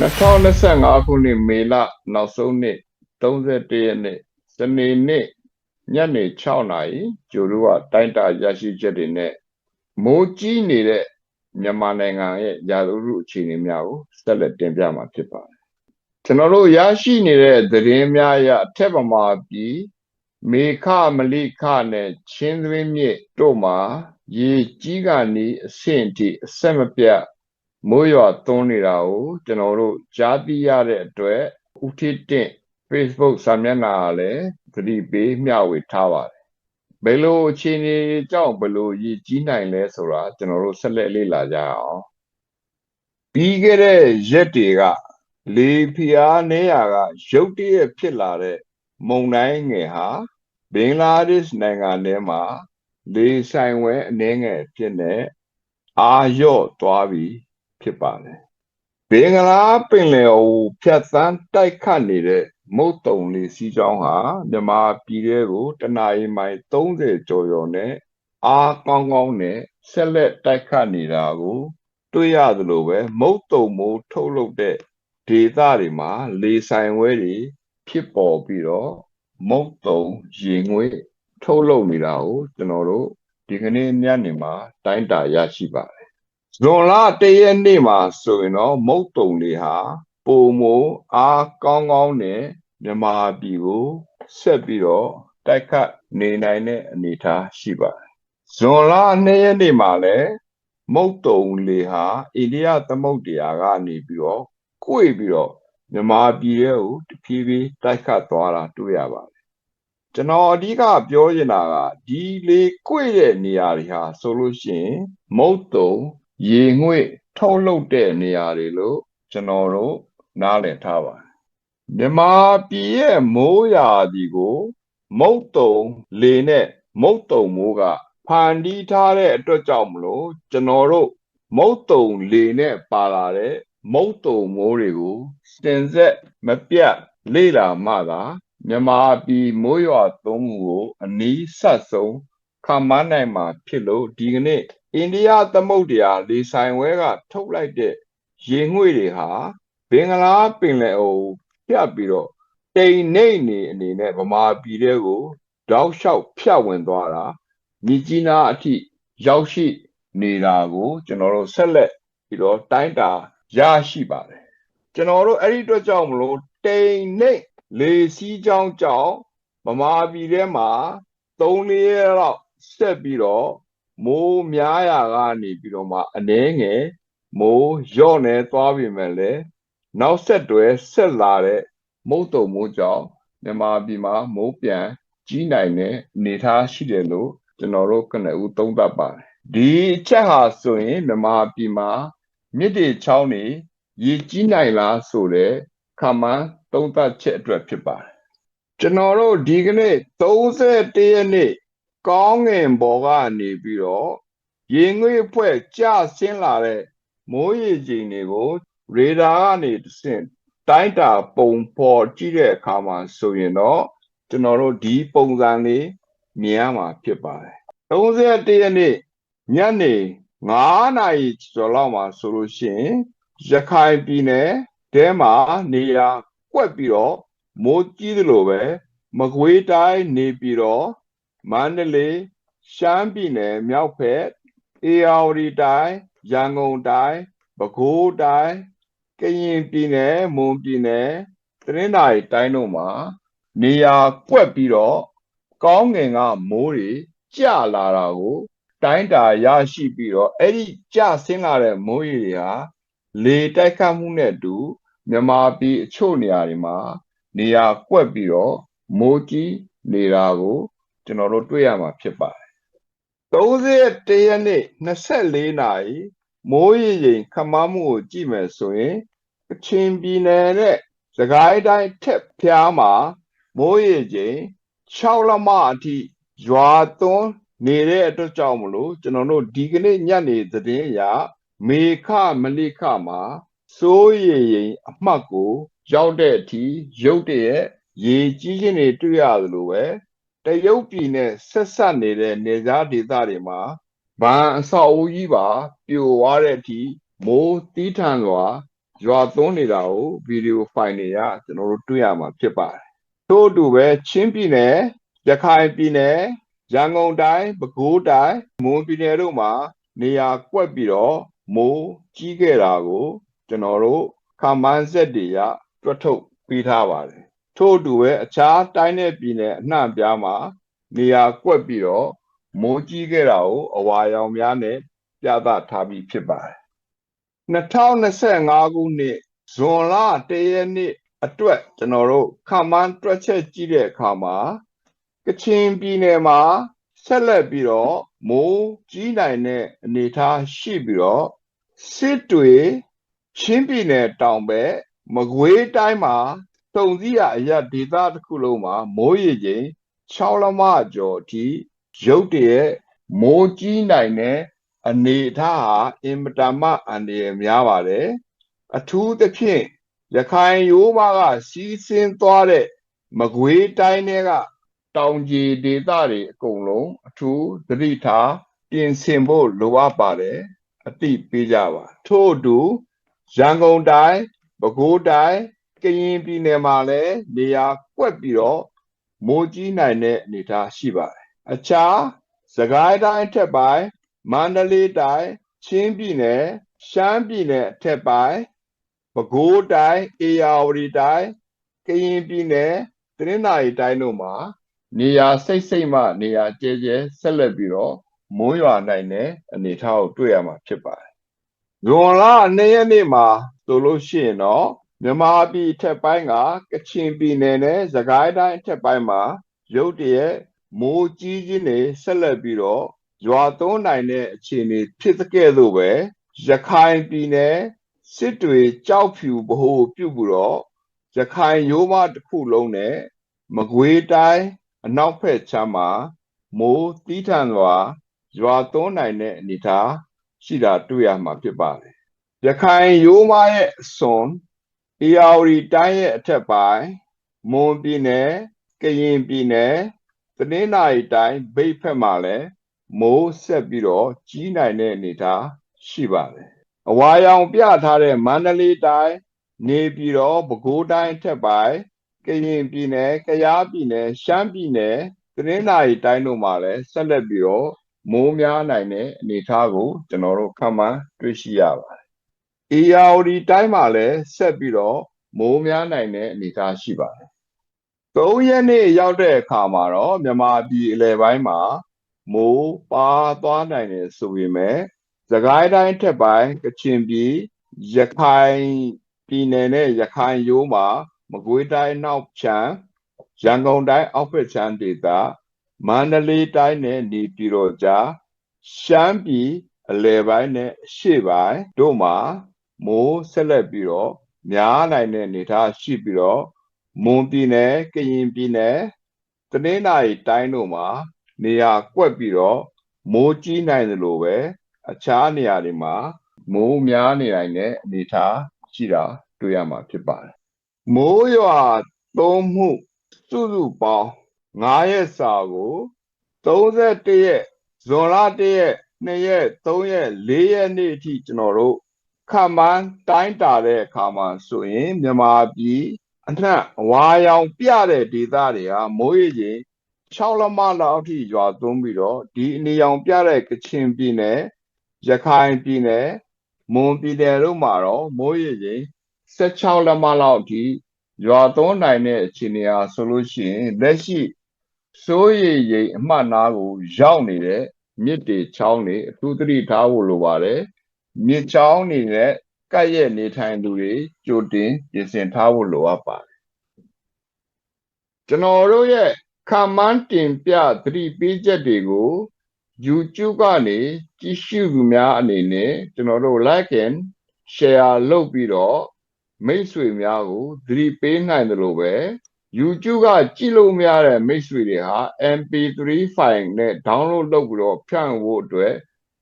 2025ခုနှစ်မေလနောက်ဆုံးနေ့31ရက်နေ့စနေနေ့ညနေ6နာရီကျိုးတို့ကတိုင်းတာရရှိချက်တွေနဲ့မိုးကြီးနေတဲ့မြန်မာနိုင်ငံရဲ့ရာသီဥတုအခြေအနေများကိုဆက်လက်တင်ပြမှာဖြစ်ပါတယ်ကျွန်တော်တို့ရရှိနေတဲ့သတင်းများအရအထက်ပမာပြည်မေခမလိခနဲ့ချင်းသွင်းမြစ်တို့မှာရေကြီးကနေအဆင့်အထိအဆက်မပြတ် မိုးရွာသွန်းနေတာကိုကျွန်တော်တို့ကြားသိရတဲ့အတွက်ဥထိတင့် Facebook စာမျက်နှာကလည်းသတိပေးမျှဝေထားပါတယ်ဘယ်လိုအခြေအနေကြောင့်ဘယ်လိုရည်ကြီးနိုင်လဲဆိုတာကျွန်တော်တို့ဆက်လက်လေ့လာကြအောင်ပြီးခဲ့တဲ့ရက်တွေကလေဖျားနေရကရုတ်တရက်ဖြစ်လာတဲ့မုန်တိုင်းငယ်ဟာဘင်္ဂလားဒေ့ရှ်နိုင်ငံထဲမှာလေဆိုင်ဝဲအနှဲငယ်ဖြစ်နေအာရော့သွားပြီ ဖြစ်ပါတယ်ဘင်္ဂလားပင်လယ်ကိုဖြတ်သန်းတိုက်ခတ်နေတဲ့မုတ်တုံလေးစီးကြောင်းဟာမြန်မာပြည်ထဲကိုတနအီမိုင်30ကျော်ကျော်နဲ့အားကောင်းကောင်းနဲ့ဆက်လက်တိုက်ခတ်နေတာကိုတွေ့ရသလိုပဲမုတ်တုံမိုးထုတ်လုပ်တဲ့ဒေသတွေမှာလေဆိုင်ဝဲတွေဖြစ်ပေါ်ပြီးတော့မုတ်တုံရေငွေ့ထုတ်လုပ်နေတာကိုကျွန်တော်တို့ဒီကနေ့ညနေမှာတိုင်းတာရရှိပါတယ် ဇွန်လတရက်နေ့မှာဆိုရင်တော့မုတ်တုံတွေဟာပုံမအားကောင်းကောင်းနဲ့မြန်မာပြည်ကိုဆက်ပြီးတော့တိုက်ခတ်နေနိုင်တဲ့အနေအထားရှိပါတယ်ဇွန်လ2ရက်နေ့မှာလည်းမုတ်တုံလေဟာအိန္ဒိယသမုဒ္ဒရာကနေပြီးတော့ကိုယ်ပြီးတော့မြန်မာပြည်ရဲ့ကိုတဖြည်းဖြည်းတိုက်ခတ်သွားတာတွေ့ရပါတယ်ကျွန်တော်အဓိကပြောချင်တာကဒီလေကိုယ်တဲ့နေရာတွေဟာဆိုလို့ရှိရင်မုတ်တုံ ရေငွေ့ထုတ်လုပ်တဲ့နေရာတွေလို့ကျွန်တော်တို့နားလည်ထားပါတယ်မြန်မာပြည်ရဲ့မိုးရာသီကို မုတ်တုံလေနဲ့မုတ်တုံမိုးကဖန်တီးထားတဲ့အတွက်ကြောင့်မလို့ကျွန်တော်တို့မုတ်တုံလေနဲ့ပါလာတဲ့မုတ်တုံမိုးတွေကိုစင်ဆက်မပြတ်လေ့လာမှသာမြန်မာပြည်မိုးရွာသွန်းမှုကိုအနည်းဆက်ဆုံးခံမနိုင်မှာဖြစ်လို့ဒီကနေ့ အိန္ဒိယသမုဒ္ဒရာလေဆိုင်ဝဲကထုတ်လိုက်တဲ့ရေငွေ့တွေဟာဘင်္ဂလားပင်လယ်အော်ဖြတ်ပြီးတော့တိမ်နှိမ့်နေအနေနဲ့ဗမာပြည်တဲ့ကိုတောက်လျှောက်ဖြတ်ဝင်သွားတာမြစ်ကြီးနားအထိရောက်ရှိနေတာကိုကျွန်တော်တို့ဆက်လက်ပြီးတော့တိုင်းတာရရှိပါတယ်ကျွန်တော်တို့အဲ့ဒီအတွက်ကြောင့်မလို့တိမ်နှိမ့်လေစီးကြောင်းကြောင့်ဗမာပြည်ထဲမှာ၃-၄ရက်လောက်ဆက်ပြီးတော့ မိုးများရာကနေပြီးတော့မှအနှဲငယ်မိုးရော့နေသွားပြီမဲ့လေနောက်ဆက်တွဲဆက်လာတဲ့မုတ်တုံမိုးကြောင့်မြန်မာပြည်မှာမိုးပြန်ကြီးနိုင်တဲ့အနေအထားရှိတယ်လို့ကျွန်တော်တို့ကနဦးသုံးသပ်ပါတယ်ဒီအချက်ဟာဆိုရင်မြန်မာပြည်မှာမြစ်တွေချောင်းတွေရေကြီးနိုင်လားဆိုတဲ့ခါမှန်းသုံးသပ်ချက်အတွက်ဖြစ်ပါတယ်ကျွန်တော်တို့ဒီကနေ့31ရက်နေ့ ကောင်းငင်ဘော်ကနေပြီးတော့ရေငွေ့ဖွဲ့ကျဆင်းလာတဲ့မိုးရေချိန်တွေကိုရေဒါကနေတစ်ဆင့်တိုင်းတာပုံဖော်ကြည့်တဲ့အခါမှာဆိုရင်တော့ကျွန်တော်တို့ဒီပုံစံလေးမြင်ရမှာဖြစ်ပါတယ်31ရက်နေ့ညနေ9နာရီကျော်လောက်မှာဆိုလို့ရှိရင်ရခိုင်ပြည်နယ်တဲမှာနေရာကွက်ပြီးတော့မိုးကြီးသလိုပဲမကွေးတိုင်းနေပြီးတော့ မန္တလေးရှမ်းပြည်နယ်မြောက်ဘက်အေရဝတီတိုင်းရန်ကုန်တိုင်းပဲခူးတိုင်းကရင်ပြည်နယ်မွန်ပြည်နယ်တနင်္သာရီတိုင်းတို့မှာနေရာကွက်ပြီးတော့ကောင်းငင်ကမိုးတွေကျလာတာကိုတိုင်းတာရရှိပြီးတော့အဲ့ဒီကျဆင်းလာတဲ့မိုးရေတွေဟာလေတိုက်ခတ်မှုနဲ့တူမြန်မာပြည်အချို့နေရာတွေမှာနေရာကွက်ပြီးတော့မိုးကြီးနေတာကို ကျွန်တော်တို့တွေ့ရမှာဖြစ်ပါတယ်31ရက်နေ့24နာရီမိုးရေချိန်ခမမှုကိုကြည့်မယ်ဆိုရင်ကချင်ပြည်နယ်နဲ့စကိုင်းတိုင်းထက်ဖျားမှာမိုးရေချိန်6လမအထိရွာသွန်းနေတဲ့အတွက်ကြောင့်မလို့ကျွန်တော်တို့ဒီကနေ့ညနေသတင်းအရမေခမလိခမှာစိုးရေရင်အမှတ်ကို ရောက်တဲ့အထိရုတ်တရက်ရေကြီးခြင်းတွေတွေ့ရသလိုပဲ တရုတ်ပြည်နဲ့ဆက်ဆက်နေတဲ့နေသားဒေသတွေမှာဗန်အဆောက်အဦကြီးပါပြိုသွားတဲ့အထိမိုးတီးထန်စွာရွာသွန်းနေတာကိုဗီဒီယိုဖိုင်တွေကကျွန်တော်တို့တွေ့ရမှာဖြစ်ပါတယ်ထို့အတူပဲချင်းပြည်နယ်ရခိုင်ပြည်နယ်ရန်ကုန်တိုင်းပဲခူးတိုင်းမွန်ပြည်နယ်တို့မှာနေရာကွက်ပြီးတော့မိုးကြီးခဲ့တာကို ကျွန်တော်တို့ခမန်းဆက်တွေရတွတ်ထုတ်ပြီးထားပါတယ် ထို့အတူပဲအခြားတိုင်းနယ်ပြည်နယ်အနှံ့အပြားမှာနေရာကွက်ပြီးတော့မိုးကြီးခဲ့တာကိုအဝါရောင်များနဲ့ပြသထားပြီးဖြစ်ပါတယ်2025ခုနှစ်ဇွန်လ1ရက်နေ့အတွက်ကျွန်တော်တို့ခမန်းတွက်ချက်ကြည့်တဲ့အခါမှာကချင်ပြည်နယ်မှာဆက်လက်ပြီးတော့မိုးကြီးနိုင်တဲ့အနေအထားရှိပြီးတော့စစ်တွေချင်းပြည်နယ်တောင်ဘက်မကွေးတိုင်းမှာ တုံစည်းရအရက်ဒေသတစ်ခုလုံးမှာမိုးရေချိန်6လမကျော်အထိရုတ်တရက်မိုးကြီးနိုင်တဲ့အနေအထားဟာအင်မတန်မှအန္တရာယ်များပါတယ်အထူးသဖြင့်ရခိုင်ရိုးမကစီးဆင်းသွားတဲ့မကွေးတိုင်းတွေကတောင်ကြီးဒေသတွေအကုန်လုံးအထူးသတိထားပြင်ဆင်ဖို့လိုအပ်ပါတယ်အတိပေးကြပါထို့အတူရန်ကုန်တိုင်းပဲခူးတိုင်း ကရင်ပြည်နယ်မှာလည်းနေရာကွက်ပြီးတော့မိုးကြီးနိုင်တဲ့အနေအထားရှိပါတယ်အခြားစကိုင်းတိုင်းထက်ပိုင်းမန္တလေးတိုင်းချင်းပြည်နယ်ရှမ်းပြည်နယ်အထက်ပိုင်းပဲခူးတိုင်းအေရဝတီတိုင်းကရင်ပြည်နယ်တနင်္သာရီတိုင်းတို့မှာနေရာစိတ်စိတ်မှနေရာကျဲကျဲဆက်လက်ပြီးတော့မိုးရွာနိုင်တဲ့အနေအထားကိုတွေ့ရမှာဖြစ်ပါတယ်။ဇွန်လ2ရက်နေ့မှာဆိုလို့ရှိရင်တော့ မြန်မာပြည်ထက်ပိုင်းကကချင်ပြည်နယ်နဲ့စကိုင်းတိုင်းထက်ပိုင်းမှာရုတ်တရက်မိုးကြီးခြင်းတွေဆက်လက်ပြီးတော့ရွာသွန်းနိုင်တဲ့အခြေအနေဖြစ်တဲ့ကဲ့သို့ပဲရခိုင်ပြည်နယ်စစ်တွေကြောက်ဖြူဗဟိုပြုတ်ပြီးတော့ရခိုင်ရိုးမတစ်ခုလုံးနဲ့မကွေးတိုင်းအနောက်ဖက်ခြမ်းမှာမိုးတီးထန်စွာရွာသွန်းနိုင်တဲ့အနေအထားရှိတာတွေ့ရမှာဖြစ်ပါတယ်ရခိုင်ရိုးမရဲ့အစွန် အေယာဝတီတိုင်းရဲ့အထက်ပိုင်းမွန်ပြည်နယ်ကရင်ပြည်နယ်တနင်္သာရီတိုင်းဗိတ်ဖက်မှာလည်းမိုးဆက်ပြီးတော့ကြီးနိုင်တဲ့အနေအထားရှိပါတယ်။အဝါရောင်ပြထားတဲ့မန္တလေးတိုင်းနေပြည်တော်ပဲခူးတိုင်းထက်ပိုင်းကရင်ပြည်နယ်၊ကယားပြည်နယ်၊ရှမ်းပြည်နယ်တနင်္သာရီတိုင်းတို့မှာလည်းဆက်လက်ပြီးတော့မိုးများနိုင်တဲ့အနေအထားကိုကျွန်တော်တို့ခန့်မှန်းတွေ့ရှိရပါတယ်။ အေယာဝတီတိုင်းမှာလည်းဆက်ပြီးတော့မိုးများနိုင်တဲ့အနေအထားရှိပါတယ်။၃ရက်နေ့ရောက်တဲ့အခါမှာတော့မြန်မာပြည်အလယ်ပိုင်းမှာမိုးပါသွားနိုင်တယ်ဆိုပေမဲ့သခိုင်းတိုင်းထက်ပိုင်းကချင်ပြည်ရခိုင်ပြည်နယ်နဲ့ရခိုင်ရိုးမှာမကွေးတိုင်းနောက်ချမ်းရန်ကုန်တိုင်းအောက်ဘက်ချမ်းဒေသမန္တလေးတိုင်းနဲ့နေပြည်တော်ကြားရှမ်းပြည်အလယ်ပိုင်းနဲ့အရှေ့ပိုင်းတို့မှာ မိုးဆက်လက်ပြီးတော့များနိုင်တဲ့အနေအထားရှိပြီးတော့မွန်ပြည်နယ်ကရင်ပြည်နယ်တနင်္သာရီတိုင်းတို့မှာ နေရာကွက်ပြီးတော့မိုးကြီးနိုင်တယ်လို့ပဲအခြားနေရာတွေမှာမိုးများနေနိုင်တဲ့အနေအထားရှိတာတွေ့ရမှာဖြစ်ပါတယ်မိုးရွာသုံးမှုစုစုပေါင်း9ရက်စာကို31ရက်ဇွန်လ1ရက်2ရက်3ရက်4ရက်နေ့အထိကျွန်တော်တို့ ခန့်မှန်းတိုင်းတာတဲ့အခါမှာဆိုရင်မြန်မာပြည်အနှံ့ဝါရောင်ပြတဲ့ဒေသတွေဟာမိုးရေချိန်6လမလောက်အထိရွာသွန်းပြီးတော့ဒီအနေရောင်ပြတဲ့ကချင်ပြည်နယ်ရခိုင်ပြည်နယ်မွန်ပြည်နယ်တို့မှာတော့မိုးရေချိန်16လမလောက်အထိရွာသွန်းနိုင်တဲ့အခြေအနေဟာဆိုလို့ရှိရင်လက်ရှိစိုးရိမ်ရိမ်အမှတ်နာကိုရောက်နေတဲ့မြစ်တွေချောင်းတွေအထူးသတိထားဖို့လိုပါတယ် မြစ်ချောင်းတွေနဲ့ကပ်ရဲ့နေထိုင်သူတွေကြိုတင်ပြင်ဆင်ထားဖို့လိုအပ်ပါတယ်ကျွန်တော်တို့ရဲ့ခံမှန်းတင်ပြသတိပေးချက်တွေကို YouTube ကနေကြည့်ရှုသူများအနေနဲ့ကျွန်တော်တို့ like and share လုပ်ပြီးတော့မိတ်ဆွေများကိုသတိပေးနိုင်တယ်လို့ပဲ YouTube ကကြည့်လို့မရတဲ့မိတ်ဆွေတွေဟာ MP3 file နဲ့ download လုပ်ပြီးတော့ဖြန့်ဖို့အတွက်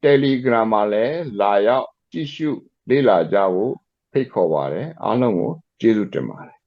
Telegram မှာလည်းလာရောက်ကြည့်ရှုလေ့လာကြဖို့ဖိတ်ခေါ်ပါတယ်အားလုံးကိုကျေးဇူးတင်ပါတယ်